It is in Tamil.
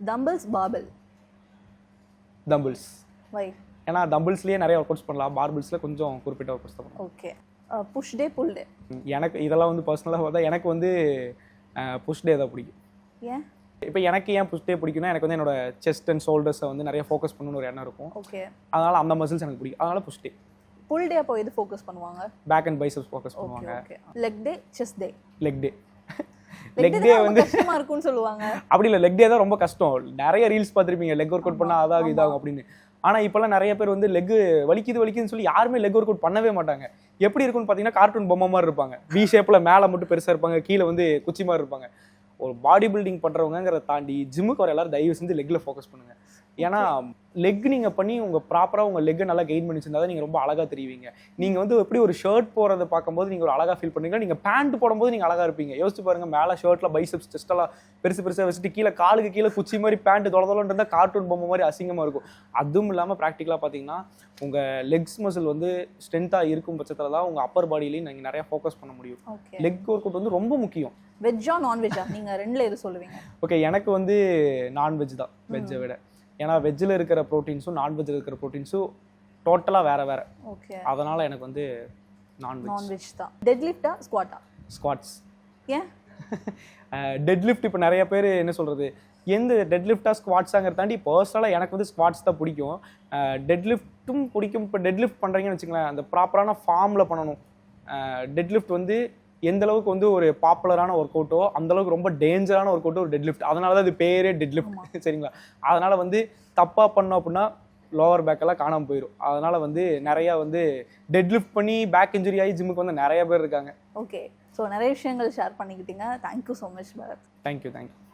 தம்பிள்ஸ் பாபிள் தம்பிள்ஸ் வை ஏன்னா தம்பிள்ஸ்லேயே நிறைய ஒர்க் அவுட்ஸ் பண்ணலாம். பார்பிள்ஸில் கொஞ்சம் குறிப்பிட்ட ஒர்க் அவுட்ஸ் தான் பண்ணலாம் okay push day pull day எனக்கு இதெல்லாம் வந்து பர்சனலாக பார்த்தா எனக்கு வந்து புஷ் டே தான் பிடிக்கும். ஏன்? இப்போ எனக்கு ஏன் புஷ் டே பிடிக்கும்னா எனக்கு வந்து என்னோட செஸ்ட் அண்ட் ஷோல்டர்ஸை வந்து நிறைய ஃபோக்கஸ் பண்ணணும்னு ஒரு எண்ணம் இருக்கும். ஓகே அதனால் அந்த மசில்ஸ் எனக்கு பிடிக்கும். அதனால் புஷ் டே புல் டே அப்போ எது ஃபோக்கஸ் பண்ணுவாங்க? பேக் அண்ட் பைசப்ஸ் ஃபோக்கஸ் பண்ணுவாங்க. Leg day chest day leg day leg day வந்து இருக்கும்னு சொல்லுவாங்க. அப்படி இல்லை லெக் டே தான் ரொம்ப கஷ்டம். நிறைய ரீல்ஸ் பார்த்துருப்பீங்க லெக் ஒர்க் அவுட் பண்ணால் அதாகும் இதாகும் அப்படின்னு. ஆனால் இப்போல்லாம் நிறைய பேர் வந்து லெக் வலிக்குது வலிக்குதுன்னு சொல்லி யாருமே லெக் ஒர்க் அவுட் பண்ணவே மாட்டாங்க. எப்படி இருக்கும்னு பார்த்தீங்கன்னா கார்ட்டூன் பொம்மை மாதிரி இருப்பாங்க. வி ஷேப்பில் மேலே மட்டும் பெருசாக இருப்பாங்க கீழே வந்து குச்சி மாதிரி இருப்பாங்க. ஒரு பாடி பில்டிங் பண்ணுறவங்கிறத தாண்டி ஜிம்முக்கு வர எல்லாரும் தயவு செஞ்சு லெக்கில் ஃபோக்கஸ் பண்ணுங்க. ஏன்னா லெக் நீங்கள் பண்ணி உங்கள் ப்ராப்பராக உங்கள் லெக்கை நல்லா கெயின் பண்ணி வச்சிருந்தா தான் நீங்கள் ரொம்ப அழகாக தெரிவிங்க. நீங்கள் வந்து எப்படி ஒரு ஷர்ட் போகிறத பார்க்கும்போது நீங்கள் ஒரு அழகாக ஃபீல் பண்ணுறீங்க நீங்கள் பேண்ட் போடும்போது நீங்கள் அழகாக இருப்பீங்க. யோசிச்சு பாருங்க மேலே ஷர்ட்டில் பைசப்ஸ் செஸ்டெல்லாம் பெருசு பெருசாக வச்சுட்டு கீழே காலுக்கு கீழே குச்சி மாதிரி பேண்ட் தொலை தொலைன்னு இருந்தால் கார்ட்டூன் பொம்மை மாதிரி அசிங்கமாக இருக்கும். அதுவும் இல்லாமல் ப்ராக்டிக்கலாக பார்த்தீங்கன்னா உங்கள் லெக்ஸ் மசில் வந்து ஸ்ட்ரென்த்தாக இருக்கும் பட்சத்தில் தான் உங்கள் அப்பர் பாடியிலையும் நீங்கள் நிறைய ஃபோக்கஸ் பண்ண முடியும். லெக் ஒர்க் அவுட் வந்து ரொம்ப முக்கியம். வெஜ்ஜா நான்வெஜ்ஜா நீங்க ரெண்டுல எது சொல்லுவீங்க? ஓகே எனக்கு வந்து நான்வெஜ் தான் வெஜ்ஜை விட. ஏன்னா வெஜ்ஜில் இருக்கிற ப்ரோட்டீன்ஸும் நான்வெஜ்ஜில் இருக்கிற ப்ரோட்டீன்ஸும் டோட்டலாக வேற வேற. ஓகே அதனால எனக்கு வந்து நான்வெஜ் நான்வெஜ் தான். டெட் லிஃப்டா ஸ்குவாட்டா ஸ்குவாட்ஸ் ஏன்? டெட் லிஃப்ட் இப்போ நிறைய பேர் என்ன சொல்கிறது எந்த டெட் லிஃப்டாக ஸ்குவாட்ஸாங்கிறத தாண்டி பர்சனலாக எனக்கு வந்து ஸ்குவாட்ஸ் தான் பிடிக்கும். டெட் லிஃப்ட்டும் பிடிக்கும். இப்போ டெட் லிஃப்ட் பண்ணுறீங்கன்னு வச்சுங்களேன் அந்த ப்ராப்பரான ஃபார்மில் பண்ணணும். டெட் லிஃப்ட் வந்து எந்த அளவுக்கு வந்து ஒரு பாப்புலரான ஒர்க் அவுட்டோ அந்த அளவுக்கு ரொம்ப டேஞ்சரான ஒர்க் அவுட்டோ ஒரு டெட் லிஃப்ட் அதனால தான் அது பேரே டெட் லிஃப்ட் சரிங்களா? அதனால வந்து தப்பாக பண்ணோம் அப்படின்னா லோவர் பேக்கெல்லாம் காணாமல் போயிடும் அதனால வந்து நிறையா வந்து டெட் லிஃப்ட் பண்ணி பேக் இன்ஜுரி ஆகி ஜிம்முக்கு வந்து நிறைய பேர் இருக்காங்க. ஓகே ஸோ நிறைய விஷயங்கள் ஷேர் பண்ணிக்கிட்டீங்க. Thank you so much Bharath thank you thank you